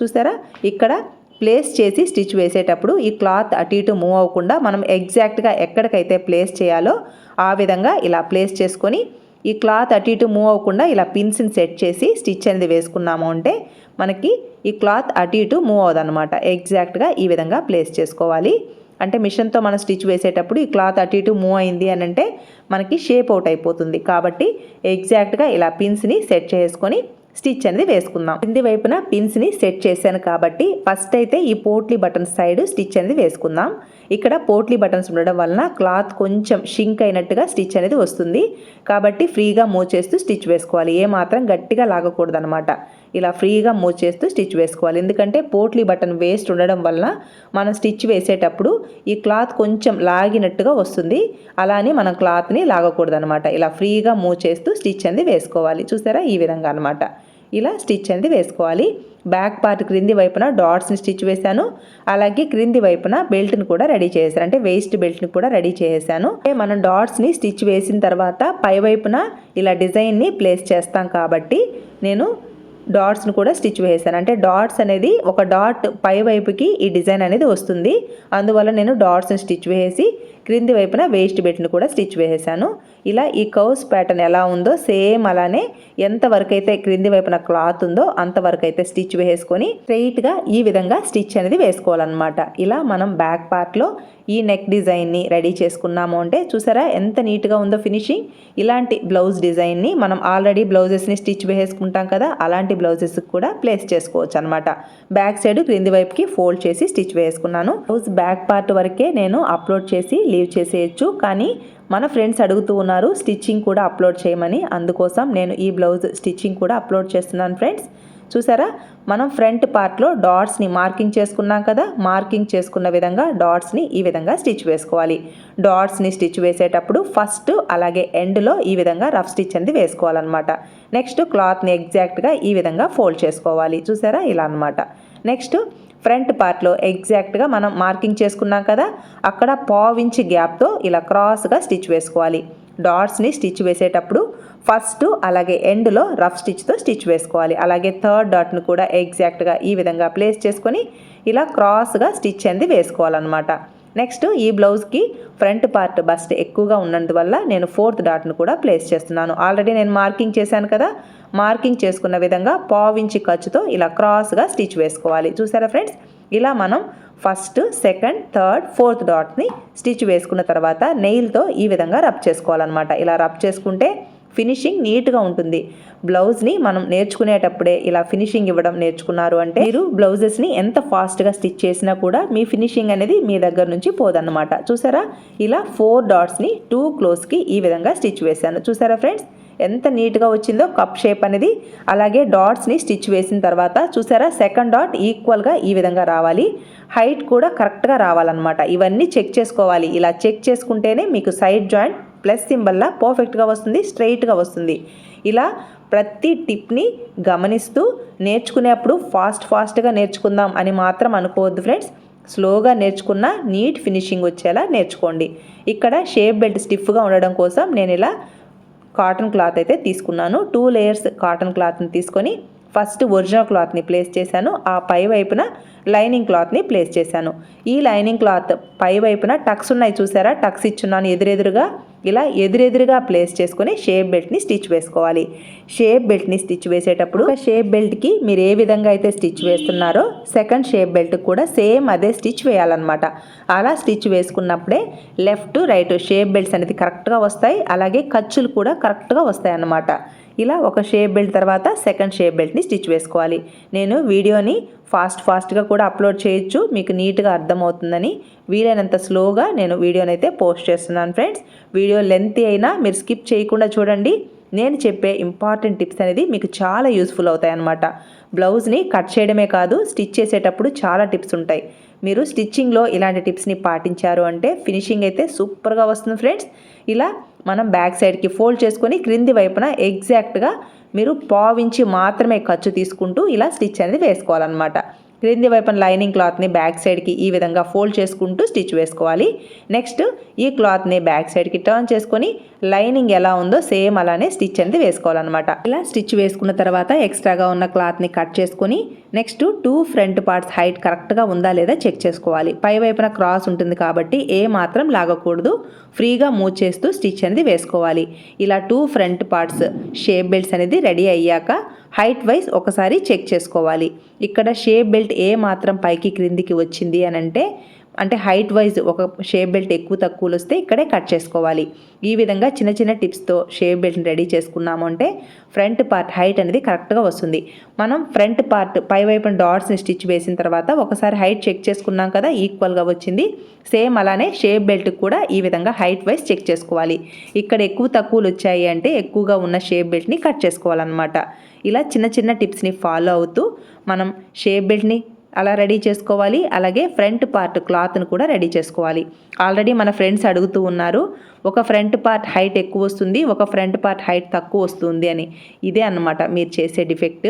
S1: చూసారా? ఇక్కడ ప్లేస్ చేసి స్టిచ్ వేసేటప్పుడు ఈ క్లాత్ అటు ఇటు మూవ్ అవ్వకుండా మనం ఎగ్జాక్ట్గా ఎక్కడికైతే ప్లేస్ చేయాలో ఆ విధంగా ఇలా ప్లేస్ చేసుకొని ఈ క్లాత్ అటు ఇటు మూవ్ అవ్వకుండా ఇలా పిన్స్ని సెట్ చేసి స్టిచ్ అనేది వేసుకున్నాము అంటే మనకి ఈ క్లాత్ అటు ఇటు మూవ్ అవ్వదన్నమాట. ఎగ్జాక్ట్గా ఈ విధంగా ప్లేస్ చేసుకోవాలి. అంటే మిషన్తో మనం స్టిచ్ వేసేటప్పుడు ఈ క్లాత్ అటు ఇటు మూవ్ అయింది అని అంటే మనకి షేప్ అవుట్ అయిపోతుంది. కాబట్టి ఎగ్జాక్ట్గా ఇలా పిన్స్ని సెట్ చేసుకొని స్టిచ్ అనేది వేసుకుందాం. కింది వైపున పిన్స్ని సెట్ చేశాను కాబట్టి ఫస్ట్ అయితే ఈ పోట్లీ బటన్ సైడ్ స్టిచ్ అనేది వేసుకుందాం. ఇక్కడ పోట్లీ బటన్స్ ఉండడం వలన క్లాత్ కొంచెం షింక్ అయినట్టుగా స్టిచ్ అనేది వస్తుంది. కాబట్టి ఫ్రీగా మూవ్ చేస్తూ స్టిచ్ వేసుకోవాలి. ఏ మాత్రం గట్టిగా లాగకూడదు అనమాట ఇలా ఫ్రీగా మూవ్ చేస్తూ స్టిచ్ వేసుకోవాలి. ఎందుకంటే పోట్లీ బటన్ వేస్ట్ ఉండడం వలన మనం స్టిచ్ వేసేటప్పుడు ఈ క్లాత్ కొంచెం లాగినట్టుగా వస్తుంది. అలానే మనం క్లాత్ని లాగకూడదు అనమాట ఇలా ఫ్రీగా మూవ్ చేస్తూ స్టిచ్ అనేది వేసుకోవాలి. చూసారా? ఈ విధంగా అనమాట ఇలా స్టిచ్ అనేది వేసుకోవాలి. బ్యాక్ పార్ట్ క్రింది వైపున డాట్స్ని స్టిచ్ వేశాను. అలాగే క్రింది వైపున బెల్ట్ని కూడా రెడీ చేశాను. అంటే వేస్ట్ బెల్ట్ని కూడా రెడీ చేశాను. మనం డాట్స్ని స్టిచ్ వేసిన తర్వాత పై వైపున ఇలా డిజైన్ని ప్లేస్ చేస్తాం కాబట్టి నేను డాట్స్ని కూడా స్టిచ్ వేసాను అంటే డాట్స్ అనేది ఒక డాట్ పై వైపుకి ఈ డిజైన్ అనేది వస్తుంది. అందువల్ల నేను డాట్స్ని స్టిచ్ వేసి క్రింది వైపున వేస్ట్ బెట్ని కూడా స్టిచ్ వేసేసాను. ఇలా ఈ కౌస్ ప్యాటర్న్ ఎలా ఉందో సేమ్ అలానే ఎంతవరకు అయితే క్రింది వైపున క్లాత్ ఉందో అంతవరకు అయితే స్టిచ్ వేసుకొని స్ట్రైట్గా ఈ విధంగా స్టిచ్ అనేది వేసుకోవాలన్నమాట. ఇలా మనం బ్యాక్ పార్ట్లో ఈ నెక్ డిజైన్ని రెడీ చేసుకున్నాము అంటే చూసారా ఎంత నీట్గా ఉందో ఫినిషింగ్ ఇలాంటి బ్లౌజ్ డిజైన్ని మనం ఆల్రెడీ బ్లౌజెస్ని స్టిచ్ వేసుకుంటాం కదా అలాంటి బ్లౌజెస్కి కూడా ప్లేస్ చేసుకోవచ్చు అనమాట బ్యాక్ సైడ్ క్రింది వైపుకి ఫోల్డ్ చేసి స్టిచ్ వేసుకున్నాను. బ్లౌజ్ బ్యాక్ పార్ట్ వరకే నేను అప్లోడ్ చేసి లీవ్ చేసేయచ్చు. కానీ మన ఫ్రెండ్స్ అడుగుతూ ఉన్నారు స్టిచ్చింగ్ కూడా అప్లోడ్ చేయమని. అందుకోసం నేను ఈ బ్లౌజ్ స్టిచ్చింగ్ కూడా అప్లోడ్ చేస్తున్నాను ఫ్రెండ్స్. చూసారా? మనం ఫ్రంట్ పార్ట్లో డాట్స్ని మార్కింగ్ చేసుకున్నాం కదా? మార్కింగ్ చేసుకున్న విధంగా డాట్స్ని ఈ విధంగా స్టిచ్ వేసుకోవాలి. డాట్స్ని స్టిచ్ వేసేటప్పుడు ఫస్ట్ అలాగే ఎండ్లో ఈ విధంగా రఫ్ స్టిచ్ అనేది వేసుకోవాలన్నమాట. నెక్స్ట్ క్లాత్ని ఎగ్జాక్ట్గా ఈ విధంగా ఫోల్డ్ చేసుకోవాలి. చూసారా? ఇలా అనమాట నెక్స్ట్ ఫ్రంట్ పార్ట్లో ఎగ్జాక్ట్గా మనం మార్కింగ్ చేసుకున్నాం కదా అక్కడ పావించి గ్యాప్తో ఇలా క్రాస్గా స్టిచ్ వేసుకోవాలి. డాట్స్ని స్టిచ్ వేసేటప్పుడు ఫస్ట్ అలాగే ఎండ్లో రఫ్ స్టిచ్తో స్టిచ్ వేసుకోవాలి. అలాగే థర్డ్ డాట్ను కూడా ఎగ్జాక్ట్గా ఈ విధంగా ప్లేస్ చేసుకొని ఇలా క్రాస్గా స్టిచ్ అనేది వేసుకోవాలన్నమాట. నెక్స్ట్ ఈ బ్లౌజ్కి ఫ్రంట్ పార్ట్ బస్ట్ ఎక్కువగా ఉన్నందువల్ల నేను ఫోర్త్ డాట్ను కూడా ప్లేస్ చేస్తున్నాను. ఆల్రెడీ నేను మార్కింగ్ చేశాను కదా మార్కింగ్ చేసుకున్న విధంగా పావించి ఖర్చుతో ఇలా క్రాస్గా స్టిచ్ వేసుకోవాలి. చూసారా ఫ్రెండ్స్? ఇలా మనం ఫస్ట్ సెకండ్ థర్డ్ ఫోర్త్ డాట్ని స్టిచ్ వేసుకున్న తర్వాత నెయిల్తో ఈ విధంగా రబ్ చేసుకోవాలన్నమాట. ఇలా రబ్ చేసుకుంటే ఫినిషింగ్ నీట్గా ఉంటుంది. బ్లౌజ్ని మనం నేర్చుకునేటప్పుడే ఇలా ఫినిషింగ్ ఇవ్వడం నేర్చుకున్నారు అంటే మీరు బ్లౌజెస్ని ఎంత ఫాస్ట్గా స్టిచ్ చేసినా కూడా మీ ఫినిషింగ్ అనేది మీ దగ్గర నుంచి పోదన్నమాట. చూసారా? ఇలా ఫోర్ డాట్స్ని టూ క్లోజ్కి ఈ విధంగా స్టిచ్ వేశాను. చూసారా ఫ్రెండ్స్? ఎంత నీట్గా వచ్చిందో కప్ షేప్ అనేది. అలాగే డాట్స్ని స్టిచ్ వేసిన తర్వాత చూసారా? సెకండ్ డాట్ ఈక్వల్గా ఈ విధంగా రావాలి. హైట్ కూడా కరెక్ట్గా రావాలన్నమాట. ఇవన్నీ చెక్ చేసుకోవాలి. ఇలా చెక్ చేసుకుంటేనే మీకు సైడ్ జాయింట్ ప్లస్ సింబల్లా పర్ఫెక్ట్గా వస్తుంది స్ట్రైట్గా వస్తుంది. ఇలా ప్రతి టిప్ని గమనిస్తూ నేర్చుకునేప్పుడు ఫాస్ట్ ఫాస్ట్గా నేర్చుకుందాం అని మాత్రం అనుకోవద్దు ఫ్రెండ్స్. స్లోగా నేర్చుకున్న నీట్ ఫినిషింగ్ వచ్చేలా నేర్చుకోండి. ఇక్కడ షేప్ బెల్ట్ స్టిఫ్గా ఉండడం కోసం నేను ఇలా కాటన్ క్లాత్ అయితే తీసుకున్నాను. టూ లేయర్స్ కాటన్ క్లాత్ని తీసుకొని ఫస్ట్ ఒరిజినల్ క్లాత్ని ప్లేస్ చేశాను. ఆ పై వైపున లైనింగ్ క్లాత్ని ప్లేస్ చేశాను. ఈ లైనింగ్ క్లాత్ పై వైపున టక్స్ ఉన్నాయి చూసారా? టక్స్ ఇచ్చున్నాను ఎదురెదురుగా. ఇలా ఎదురెదురుగా ప్లేస్ చేసుకొని షేప్ బెల్ట్ని స్టిచ్ వేసుకోవాలి. షేప్ బెల్ట్ని స్టిచ్ వేసేటప్పుడు షేప్ బెల్ట్కి మీరు ఏ విధంగా అయితే స్టిచ్ వేస్తున్నారో సెకండ్ షేప్ బెల్ట్ కూడా సేమ్ అదే స్టిచ్ వేయాలన్నమాట. అలా స్టిచ్ వేసుకున్నప్పుడే లెఫ్ట్ రైట్ షేప్ బెల్ట్స్ అనేది కరెక్ట్గా వస్తాయి. అలాగే ఖర్చులు కూడా కరెక్ట్గా వస్తాయి అన్నమాట ఇలా ఒక షేప్ బెల్ట్ తర్వాత సెకండ్ షేప్ బెల్ట్ని స్టిచ్ వేసుకోవాలి. నేను వీడియోని ఫాస్ట్ ఫాస్ట్గా కూడా అప్లోడ్ చేయొచ్చు. మీకు నీట్గా అర్థమవుతుందని వీలైనంత స్లోగా నేను వీడియోని అయితే పోస్ట్ చేస్తున్నాను ఫ్రెండ్స్ వీడియో లెంత్ అయినా మీరు స్కిప్ చేయకుండా చూడండి. నేను చెప్పే ఇంపార్టెంట్ టిప్స్ అనేది మీకు చాలా యూస్ఫుల్ అవుతాయన్నమాట. బ్లౌజ్ని కట్ చేయడమే కాదు స్టిచ్ చేసేటప్పుడు చాలా టిప్స్ ఉంటాయి. మీరు స్టిచ్చింగ్లో ఇలాంటి టిప్స్ని పాటించారు అంటే ఫినిషింగ్ అయితే సూపర్గా వస్తుంది ఫ్రెండ్స్ ఇలా మనం బ్యాక్ సైడ్కి ఫోల్డ్ చేసుకొని క్రింది వైపున ఎగ్జాక్ట్గా మీరు పావించి మాత్రమే ఖర్చు తీసుకుంటూ ఇలా స్టిచ్ అనేది వేసుకోవాలన్నమాట. క్రింది వైపున లైనింగ్ క్లాత్ని బ్యాక్ సైడ్కి ఈ విధంగా ఫోల్డ్ చేసుకుంటూ స్టిచ్ వేసుకోవాలి. నెక్స్ట్ ఈ క్లాత్ని బ్యాక్ సైడ్కి టర్న్ చేసుకొని లైనింగ్ ఎలా ఉందో సేమ్ అలానే స్టిచ్ అనేది వేసుకోవాలన్నమాట. ఇలా స్టిచ్ వేసుకున్న తర్వాత ఎక్స్ట్రాగా ఉన్న క్లాత్ని కట్ చేసుకొని next two front parts height కరెక్ట్గా ఉందా లేదా చెక్ చేసుకోవాలి. పై వైపున క్రాస్ ఉంటుంది కాబట్టి ఏ మాత్రం లాగకూడదు. ఫ్రీగా మూవ్ చేస్తూ స్టిచ్ అనేది వేసుకోవాలి. ఇలా two front parts shape belts అనేది రెడీ అయ్యాక హైట్ వైజ్ ఒకసారి చెక్ చేసుకోవాలి. ఇక్కడ షేప్ బెల్ట్ ఏ మాత్రం పైకి క్రిందికి వచ్చింది అని అంటే అంటే హైట్ వైజ్ ఒక షేప్ బెల్ట్ ఎక్కువ తక్కువలు వస్తే ఇక్కడే కట్ చేసుకోవాలి. ఈ విధంగా చిన్న చిన్న టిప్స్తో షేప్ బెల్ట్ని రెడీ చేసుకున్నాము అంటే ఫ్రంట్ పార్ట్ హైట్ అనేది కరెక్ట్గా వస్తుంది. మనం ఫ్రంట్ పార్ట్ పై వైపున డాట్స్ని స్టిచ్ వేసిన తర్వాత ఒకసారి హైట్ చెక్ చేసుకున్నాం కదా ఈక్వల్గా వచ్చింది. సేమ్ అలానే షేప్ బెల్ట్ కూడా ఈ విధంగా హైట్ వైజ్ చెక్ చేసుకోవాలి. ఇక్కడ ఎక్కువ తక్కువలు వచ్చాయి అంటే ఎక్కువగా ఉన్న షేప్ బెల్ట్ని కట్ చేసుకోవాలన్నమాట. ఇలా చిన్న చిన్న టిప్స్ని ఫాలో అవుతూ మనం షేప్ బెల్ట్ని అలా రెడీ చేసుకోవాలి. అలాగే ఫ్రంట్ పార్ట్ క్లాత్ను కూడా రెడీ చేసుకోవాలి. ఆల్రెడీ మన ఫ్రెండ్స్ అడుగుతూ ఉన్నారు ఒక ఫ్రంట్ పార్ట్ హైట్ ఎక్కువ వస్తుంది ఒక ఫ్రంట్ పార్ట్ హైట్ తక్కువ వస్తుంది అని. ఇదే అన్నమాట మీరు చేసే డిఫెక్ట్.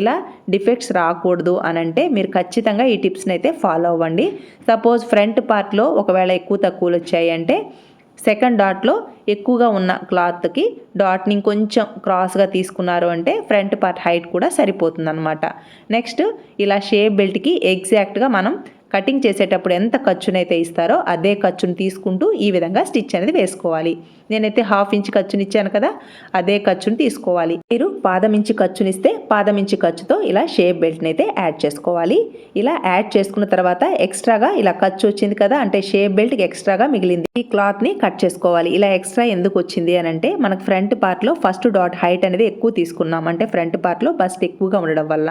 S1: ఇలా డిఫెక్ట్స్ రాకూడదు అని అంటే మీరు ఖచ్చితంగా ఈ టిప్స్ని అయితే ఫాలో అవ్వండి. సపోజ్ ఫ్రంట్ పార్ట్లో ఒకవేళ ఎక్కువ తక్కువలు వచ్చాయి అంటే సెకండ్ డాట్లో ఎక్కువగా ఉన్న క్లాత్కి డాట్ని కొంచెం క్రాస్గా తీసుకున్నారు అంటే ఫ్రంట్ పార్ట్ హైట్ కూడా సరిపోతుంది అనమాట నెక్స్ట్ ఇలా షేప్ బెల్ట్కి ఎగ్జాక్ట్గా మనం కటింగ్ చేసేటప్పుడు ఎంత ఖర్చునైతే ఇస్తారో అదే ఖర్చును తీసుకుంటూ ఈ విధంగా స్టిచ్ అనేది వేసుకోవాలి. నేనైతే హాఫ్ ఇంచ్ ఖర్చుని ఇచ్చాను కదా అదే ఖర్చుని తీసుకోవాలి. మీరు పాదం ఇంచు ఖర్చునిస్తే పాదం ఇంచు ఖర్చుతో ఇలా షేప్ బెల్ట్ని అయితే యాడ్ చేసుకోవాలి. ఇలా యాడ్ చేసుకున్న తర్వాత ఎక్స్ట్రాగా ఇలా ఖర్చు వచ్చింది కదా అంటే షేప్ బెల్ట్కి ఎక్స్ట్రాగా మిగిలింది. ఈ క్లాత్ని కట్ చేసుకోవాలి. ఇలా ఎక్స్ట్రా ఎందుకు వచ్చింది అని అంటే మనకు ఫ్రంట్ పార్ట్లో ఫస్ట్ డాట్ హైట్ అనేది ఎక్కువ తీసుకున్నాం. అంటే ఫ్రంట్ పార్ట్లో బస్ట్ ఎక్కువగా ఉండడం వల్ల.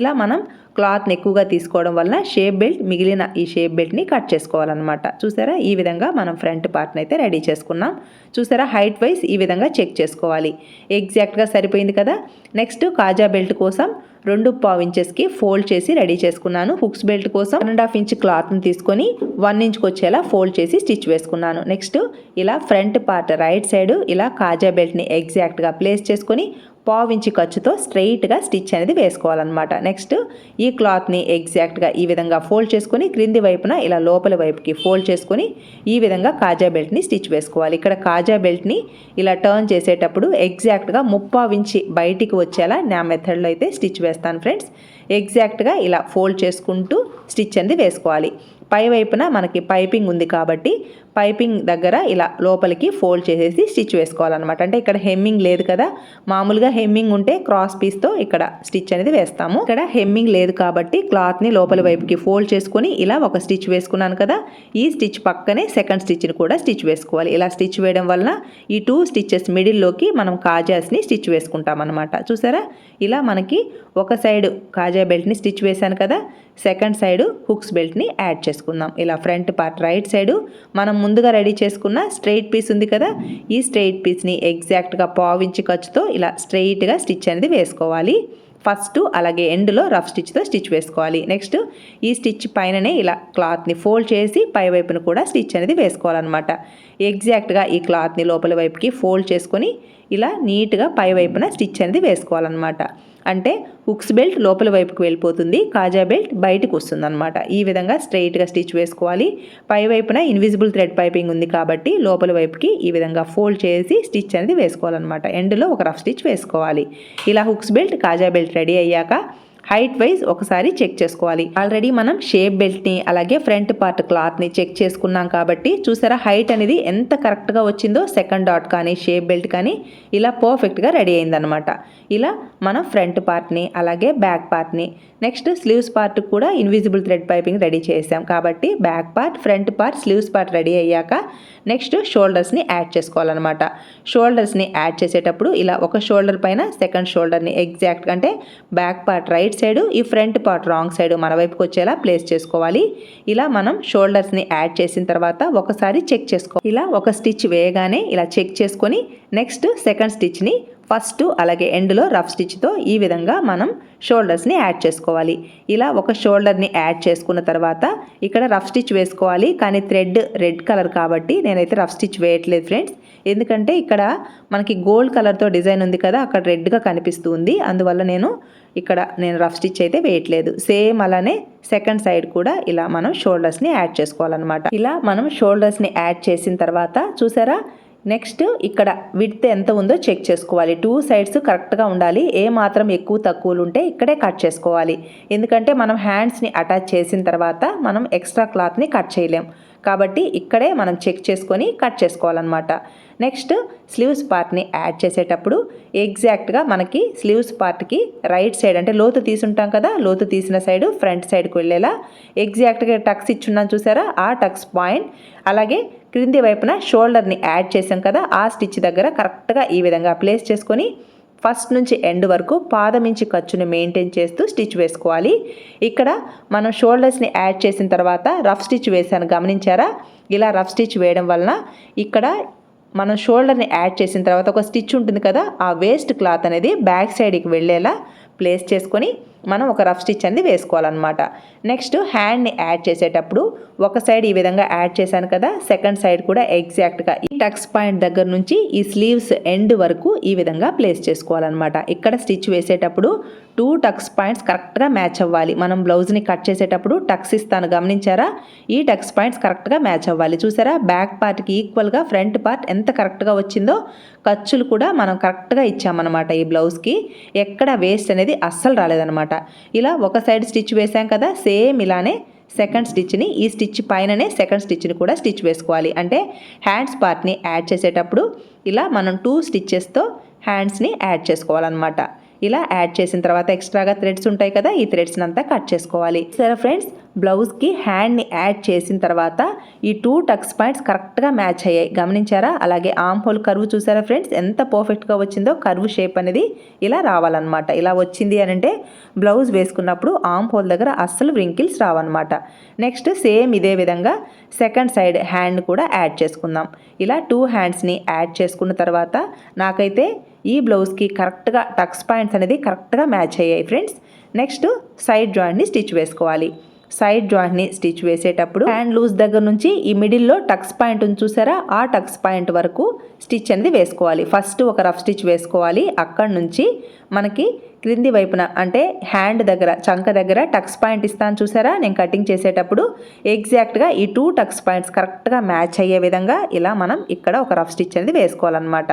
S1: ఇలా మనం క్లాత్ని ఎక్కువగా తీసుకోవడం వల్ల షేప్ బెల్ట్ మిగిలిన ఈ షేప్ బెల్ట్ని కట్ చేసుకోవాలన్నమాట. చూసారా? ఈ విధంగా మనం ఫ్రంట్ పార్ట్ని అయితే రెడీ చేసుకున్నాం. చూసారా? హైట్ వైజ్ ఈ విధంగా చెక్ చేసుకోవాలి. ఎగ్జాక్ట్గా సరిపోయింది కదా? నెక్స్ట్ కాజా బెల్ట్ కోసం రెండు పావు ఇంచెస్కి ఫోల్డ్ చేసి రెడీ చేసుకున్నాను. హుక్స్ బెల్ట్ కోసం వన్ అండ్ హాఫ్ ఇంచ్ క్లాత్ని తీసుకొని వన్ ఇంచ్కి వచ్చేలా ఫోల్డ్ చేసి స్టిచ్ వేసుకున్నాను. నెక్స్ట్ ఇలా ఫ్రంట్ పార్ట్ రైట్ సైడ్ ఇలా కాజా బెల్ట్ని ఎగ్జాక్ట్గా ప్లేస్ చేసుకొని పావించి ఖర్చుతో స్ట్రైట్గా స్టిచ్ అనేది వేసుకోవాలన్నమాట. నెక్స్ట్ ఈ క్లాత్ని ఎగ్జాక్ట్గా ఈ విధంగా ఫోల్డ్ చేసుకొని క్రింది వైపున ఇలా లోపల వైపుకి ఫోల్డ్ చేసుకొని ఈ విధంగా కాజా బెల్ట్ని స్టిచ్ వేసుకోవాలి. ఇక్కడ కాజా బెల్ట్ని ఇలా టర్న్ చేసేటప్పుడు ఎగ్జాక్ట్గా ముప్పావించి బయటికి వచ్చేలా నా మెథడ్లో అయితే స్టిచ్ వేస్తాను ఫ్రెండ్స్. ఎగ్జాక్ట్గా ఇలా ఫోల్డ్ చేసుకుంటూ స్టిచ్ అనేది వేసుకోవాలి. పై వైపున మనకి పైపింగ్ ఉంది కాబట్టి పైపింగ్ దగ్గర ఇలా లోపలికి ఫోల్డ్ చేసేసి స్టిచ్ వేసుకోవాలన్నమాట. అంటే ఇక్కడ హెమ్మింగ్ లేదు కదా. మామూలుగా హెమ్మింగ్ ఉంటే క్రాస్ పీస్తో ఇక్కడ స్టిచ్ అనేది వేస్తాము. ఇక్కడ హెమ్మింగ్ లేదు కాబట్టి క్లాత్ని లోపలి వైపుకి ఫోల్డ్ చేసుకొని ఇలా ఒక స్టిచ్ వేసుకున్నాను కదా. ఈ స్టిచ్ పక్కనే సెకండ్ స్టిచ్ని కూడా స్టిచ్ వేసుకోవాలి. ఇలా స్టిచ్ వేయడం వలన ఈ టూ స్టిచ్చెస్ మిడిల్లోకి మనం కాజాస్ని స్టిచ్ వేసుకుంటాం అనమాట చూసారా? ఇలా మనకి ఒక సైడ్ కాజా బెల్ట్ని స్టిచ్ వేశాను కదా. సెకండ్ సైడ్ హుక్స్ బెల్ట్ని యాడ్ చేసుకుందాం. ఇలా ఫ్రంట్ పార్ట్ రైట్ సైడు మనం ముందుగా రెడీ చేసుకున్న స్ట్రైట్ పీస్ ఉంది కదా ఈ స్ట్రైట్ పీస్ని ఎగ్జాక్ట్గా పావించి ఖర్చుతో ఇలా స్ట్రైట్గా స్టిచ్ అనేది వేసుకోవాలి. ఫస్ట్ అలాగే ఎండ్లో రఫ్ స్టిచ్తో స్టిచ్ వేసుకోవాలి. నెక్స్ట్ ఈ స్టిచ్ పైననే ఇలా క్లాత్ని ఫోల్డ్ చేసి పై వైపున కూడా స్టిచ్ అనేది వేసుకోవాలన్నమాట. ఎగ్జాక్ట్గా ఈ క్లాత్ని లోపల వైపుకి ఫోల్డ్ చేసుకొని ఇలా నీట్గా పై వైపున స్టిచ్ అనేది వేసుకోవాలన్నమాట. అంటే హుక్స్ బెల్ట్ లోపల వైపుకి వెళ్ళిపోతుంది కాజా బెల్ట్ బయటకు వస్తుంది అనమాట ఈ విధంగా స్ట్రైట్గా స్టిచ్ వేసుకోవాలి. పై వైపున ఇన్విజిబుల్ థ్రెడ్ పైపింగ్ ఉంది కాబట్టి లోపల వైపుకి ఈ విధంగా ఫోల్డ్ చేసి స్టిచ్ అనేది వేసుకోవాలన్నమాట. ఎండ్లో ఒక రఫ్ స్టిచ్ వేసుకోవాలి. ఇలా హుక్స్ బెల్ట్ కాజా బెల్ట్ రెడీ అయ్యాక హైట్ వైజ్ ఒకసారి చెక్ చేసుకోవాలి. ఆల్రెడీ మనం షేప్ బెల్ట్ని అలాగే ఫ్రంట్ పార్ట్ క్లాత్ని చెక్ చేసుకున్నాం కాబట్టి చూసారా హైట్ అనేది ఎంత కరెక్ట్గా వచ్చిందో సెకండ్ డాట్ కానీ షేప్ బెల్ట్ కానీ ఇలా పర్ఫెక్ట్గా రెడీ అయిందనమాట ఇలా మనం ఫ్రంట్ పార్ట్ని అలాగే బ్యాక్ పార్ట్ని నెక్స్ట్ స్లీవ్స్ పార్ట్ కూడా ఇన్విజిబుల్ థ్రెడ్ పైపింగ్ రెడీ చేసాం. కాబట్టి back part front part sleeves part ready అయ్యాక నెక్స్ట్ షోల్డర్స్ని యాడ్ చేసుకోవాలన్నమాట. షోల్డర్స్ని యాడ్ చేసేటప్పుడు ఇలా ఒక షోల్డర్ పైన సెకండ్ షోల్డర్ని ఎగ్జాక్ట్ అంటే బ్యాక్ పార్ట్ రైట్ సైడ్ ఈ ఫ్రంట్ పార్ట్ రాంగ్ సైడ్ మన వైపుకి వచ్చేలా ప్లేస్ చేసుకోవాలి. ఇలా మనం షోల్డర్స్ని యాడ్ చేసిన తర్వాత ఒకసారి చెక్ చేసుకో ఇలా ఒక స్టిచ్ వేయగానే ఇలా చెక్ చేసుకొని నెక్స్ట్ సెకండ్ స్టిచ్ని ఫస్ట్ అలాగే ఎండ్లో రఫ్ స్టిచ్తో ఈ విధంగా మనం షోల్డర్స్ని యాడ్ చేసుకోవాలి. ఇలా ఒక షోల్డర్ని యాడ్ చేసుకున్న తర్వాత ఇక్కడ రఫ్ స్టిచ్ వేసుకోవాలి. కానీ థ్రెడ్ రెడ్ కలర్ కాబట్టి నేనైతే రఫ్ స్టిచ్ వేయట్లేదు ఫ్రెండ్స్. ఎందుకంటే ఇక్కడ మనకి గోల్డ్ కలర్తో డిజైన్ ఉంది కదా అక్కడ రెడ్గా కనిపిస్తుంది. అందువల్ల నేను ఇక్కడ నేను రఫ్ స్టిచ్ అయితే వేయట్లేదు. సేమ్ అలానే సెకండ్ సైడ్ కూడా ఇలా మనం షోల్డర్స్ని యాడ్ చేసుకోవాలన్నమాట. ఇలా మనం షోల్డర్స్ని యాడ్ చేసిన తర్వాత చూసారా? నెక్స్ట్ ఇక్కడ విడ్త్ ఎంత ఉందో చెక్ చేసుకోవాలి. టూ సైడ్స్ కరెక్ట్గా ఉండాలి. ఏ మాత్రం ఎక్కువ తక్కువలు ఉంటే ఇక్కడే కట్ చేసుకోవాలి. ఎందుకంటే మనం హ్యాండ్స్ని అటాచ్ చేసిన తర్వాత మనం ఎక్స్ట్రా క్లాత్ని కట్ చేయలేం. కాబట్టి ఇక్కడే మనం చెక్ చేసుకొని కట్ చేసుకోవాలన్నమాట. నెక్స్ట్ స్లీవ్స్ పార్ట్ని యాడ్ చేసేటప్పుడు ఎగ్జాక్ట్గా మనకి స్లీవ్స్ పార్ట్కి రైట్ సైడ్ అంటే లోతు తీసుంటాం కదా లోతు తీసిన సైడ్ ఫ్రంట్ సైడ్కి వెళ్ళేలా ఎగ్జాక్ట్గా టక్స్ ఇచ్చున్నాను చూసారా? ఆ టక్స్ పాయింట్. అలాగే క్రింది వైపున షోల్డర్ని యాడ్ చేసాం కదా ఆ స్టిచ్ దగ్గర కరెక్ట్గా ఈ విధంగా ప్లేస్ చేసుకొని ఫస్ట్ నుంచి ఎండ్ వరకు పాదమించి ఖర్చుని మెయింటైన్ చేస్తూ స్టిచ్ వేసుకోవాలి. ఇక్కడ మనం షోల్డర్స్ని యాడ్ చేసిన తర్వాత రఫ్ స్టిచ్ వేసాను గమనించారా? ఇలా రఫ్ స్టిచ్ వేయడం వలన ఇక్కడ మనం షోల్డర్ని యాడ్ చేసిన తర్వాత ఒక స్టిచ్ ఉంటుంది కదా ఆ వేస్ట్ క్లాత్ అనేది బ్యాక్ సైడ్కి వెళ్ళేలా ప్లేస్ చేసుకొని మనం ఒక రఫ్ స్టిచ్ అనేది వేసుకోవాలన్నమాట. నెక్స్ట్ హ్యాండ్ని యాడ్ చేసేటప్పుడు ఒక సైడ్ ఈ విధంగా యాడ్ చేశాను కదా సెకండ్ సైడ్ కూడా ఎగ్జాక్ట్గా ఈ టక్స్ పాయింట్ దగ్గర నుంచి ఈ స్లీవ్స్ ఎండ్ వరకు ఈ విధంగా ప్లేస్ చేసుకోవాలన్నమాట. ఇక్కడ స్టిచ్ వేసేటప్పుడు టూ టక్స్ పాయింట్స్ కరెక్ట్గా మ్యాచ్ అవ్వాలి. మనం బ్లౌజ్ని కట్ చేసేటప్పుడు టక్స్ ఇస్తాను గమనించారా? ఈ టక్స్ పాయింట్స్ కరెక్ట్గా మ్యాచ్ అవ్వాలి. చూసారా? బ్యాక్ పార్ట్కి ఈక్వల్గా ఫ్రంట్ పార్ట్ ఎంత కరెక్ట్గా వచ్చిందో ఖర్చులు కూడా మనం కరెక్ట్గా ఇచ్చామన్నమాట ఈ బ్లౌజ్కి. ఎక్కడ వేస్ట్ అనేది అస్సలు రాలేదన్నమాట. ఇలా ఒక సైడ్ స్టిచ్ వేసాం కదా సేమ్ ఇలానే సెకండ్ స్టిచ్ని ఈ స్టిచ్ పైననే సెకండ్ స్టిచ్ని కూడా స్టిచ్ వేసుకోవాలి. అంటే హ్యాండ్స్ పార్ట్ని యాడ్ చేసేటప్పుడు ఇలా మనం టూ స్టిచ్చెస్తో హ్యాండ్స్ని యాడ్ చేసుకోవాలన్నమాట. ఇలా యాడ్ చేసిన తర్వాత ఎక్స్ట్రాగా థ్రెడ్స్ ఉంటాయి కదా ఈ థ్రెడ్స్ని అంతా కట్ చేసుకోవాలి. సరే ఫ్రెండ్స్ బ్లౌజ్కి హ్యాండ్ని యాడ్ చేసిన తర్వాత ఈ టూ టక్స్ పాయింట్స్ కరెక్ట్గా మ్యాచ్ అయ్యాయి. గమనించారా? అలాగే ఆమ్ హోల్ కర్వ్ చూసారా ఫ్రెండ్స్? ఎంత పర్ఫెక్ట్గా వచ్చిందో కర్వ్ షేప్ అనేది ఇలా రావాలన్నమాట. ఇలా వచ్చింది అని అంటే బ్లౌజ్ వేసుకున్నప్పుడు ఆమ్ హోల్ దగ్గర అస్సలు వ్రింకిల్స్ రావన్నమాట. నెక్స్ట్ సేమ్ ఇదే విధంగా సెకండ్ సైడ్ హ్యాండ్ కూడా యాడ్ చేసుకుందాం. ఇలా టూ హ్యాండ్స్ని యాడ్ చేసుకున్న తర్వాత నాకైతే ఈ బ్లౌజ్కి కరెక్ట్గా టక్స్ పాయింట్స్ అనేది కరెక్ట్గా మ్యాచ్ అయ్యాయి ఫ్రెండ్స్. నెక్స్ట్ సైడ్ జాయింట్ని స్టిచ్ వేసుకోవాలి. సైడ్ జాయింట్ని స్టిచ్ వేసేటప్పుడు హ్యాండ్ లూజ్ దగ్గర నుంచి ఈ మిడిల్లో టక్స్ పాయింట్ ఉంది చూసారా? ఆ టక్స్ పాయింట్ వరకు స్టిచ్ అనేది వేసుకోవాలి. ఫస్ట్ ఒక రఫ్ స్టిచ్ వేసుకోవాలి. అక్కడ నుంచి మనకి క్రింది వైపున అంటే హ్యాండ్ దగ్గర చంక దగ్గర టక్స్ పాయింట్ ఇస్తాను చూసారా? నేను కటింగ్ చేసేటప్పుడు ఎగ్జాక్ట్గా ఈ టూ టక్స్ పాయింట్స్ కరెక్ట్గా మ్యాచ్ అయ్యే విధంగా ఇలా మనం ఇక్కడ ఒక రఫ్ స్టిచ్ అనేది వేసుకోవాలన్నమాట.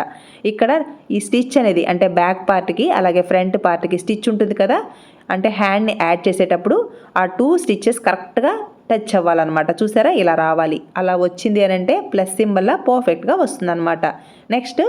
S1: ఇక్కడ ఈ స్టిచ్ అనేది అంటే బ్యాక్ పార్ట్కి అలాగే ఫ్రంట్ పార్ట్కి స్టిచ్ ఉంటుంది కదా? అంటే హ్యాండ్ని యాడ్ చేసేటప్పుడు ఆ టూ స్టిచ్చెస్ కరెక్ట్గా టచ్ అవ్వాలన్నమాట. చూసారా? ఇలా రావాలి. అలా వచ్చింది అని అంటే ప్లస్ సింబల్లా పర్ఫెక్ట్గా వస్తుందన్నమాట. Next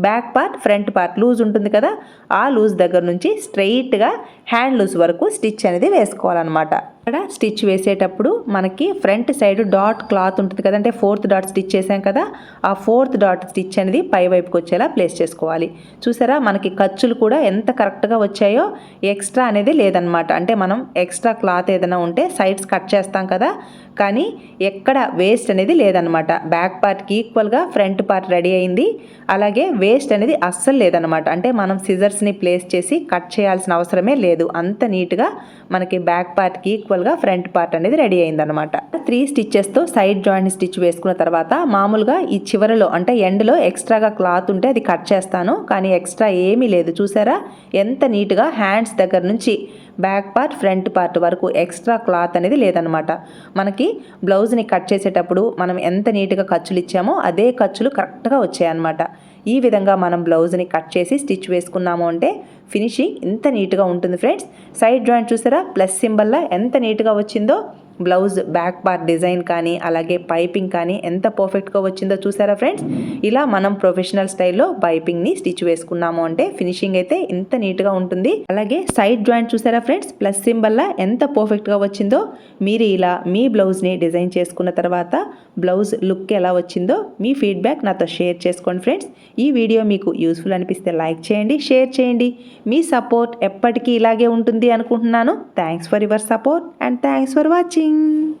S1: back part front part loose ఉంటుంది కదా? ఆ లూజ్ దగ్గర నుంచి స్ట్రైట్గా హ్యాండ్ లూజ్ వరకు స్టిచ్ అనేది వేసుకోవాలన్నమాట. ఇక్కడ స్టిచ్ వేసేటప్పుడు మనకి ఫ్రంట్ సైడ్ డాట్ క్లాత్ ఉంటుంది కదా అంటే ఫోర్త్ డాట్ స్టిచ్ చేసాం కదా ఆ ఫోర్త్ డాట్ స్టిచ్ అనేది పై వైపుకి వచ్చేలా ప్లేస్ చేసుకోవాలి. చూసారా మనకి ఖర్చులు కూడా ఎంత కరెక్ట్గా వచ్చాయో ఎక్స్ట్రా అనేది లేదనమాట అంటే మనం ఎక్స్ట్రా క్లాత్ ఏదైనా ఉంటే సైడ్స్ కట్ చేస్తాం కదా కానీ ఎక్కడ వేస్ట్ అనేది లేదనమాట బ్యాక్ పార్ట్కి ఈక్వల్గా ఫ్రంట్ పార్ట్ రెడీ అయింది. అలాగే వేస్ట్ అనేది అస్సలు లేదనమాట అంటే మనం సిజర్స్ని ప్లేస్ చేసి కట్ చేయాల్సిన అవసరమే లేదు. అంత నీట్గా మనకి బ్యాక్ పార్ట్కి ఈక్వల్గా ఫ్రంట్ పార్ట్ అనేది రెడీ అయిందనమాట త్రీ స్టిచ్చెస్తో సైడ్ జాయింట్ స్టిచ్ వేసుకున్న తర్వాత మామూలుగా ఈ చివరలో అంటే ఎండ్లో ఎక్స్ట్రాగా క్లాత్ ఉంటే అది కట్ చేస్తాను. కానీ ఎక్స్ట్రా ఏమీ లేదు. చూసారా? ఎంత నీట్గా హ్యాండ్స్ దగ్గర నుంచి బ్యాక్ పార్ట్ ఫ్రంట్ పార్ట్ వరకు ఎక్స్ట్రా క్లాత్ అనేది లేదనమాట మనకి బ్లౌజ్ని కట్ చేసేటప్పుడు మనం ఎంత నీట్గా ఖర్చులు ఇచ్చామో అదే ఖర్చులు కరెక్ట్గా వచ్చాయన్నమాట. ఈ విధంగా మనం బ్లౌజ్ని కట్ చేసి స్టిచ్ వేసుకున్నాము అంటే ఫినిషింగ్ ఇంత నీట్గా ఉంటుంది ఫ్రెండ్స్. సైడ్ జాయింట్ చూసారా? ప్లస్ సింబల్లా ఎంత నీట్గా వచ్చిందో బ్లౌజ్ బ్యాక్ పార్ట్ డిజైన్ కానీ అలాగే పైపింగ్ కానీ ఎంత పర్ఫెక్ట్గా వచ్చిందో చూసారా ఫ్రెండ్స్? ఇలా మనం ప్రొఫెషనల్ స్టైల్లో పైపింగ్ని స్టిచ్ వేసుకున్నాము అంటే ఫినిషింగ్ అయితే ఇంత నీట్గా ఉంటుంది. అలాగే సైడ్ జాయింట్ చూసారా ఫ్రెండ్స్? ప్లస్ సింబల్లా ఎంత పర్ఫెక్ట్గా వచ్చిందో మీరు ఇలా మీ బ్లౌజ్ని డిజైన్ చేసుకున్న తర్వాత బ్లౌజ్ లుక్ ఎలా వచ్చిందో మీ ఫీడ్బ్యాక్ నాతో షేర్ చేసుకోండి ఫ్రెండ్స్. ఈ వీడియో మీకు యూస్ఫుల్ అనిపిస్తే లైక్ చేయండి షేర్ చేయండి. మీ సపోర్ట్ ఎప్పటికీ ఇలాగే ఉంటుంది అనుకుంటున్నాను. Thanks for your support and thanks for watching. Ding!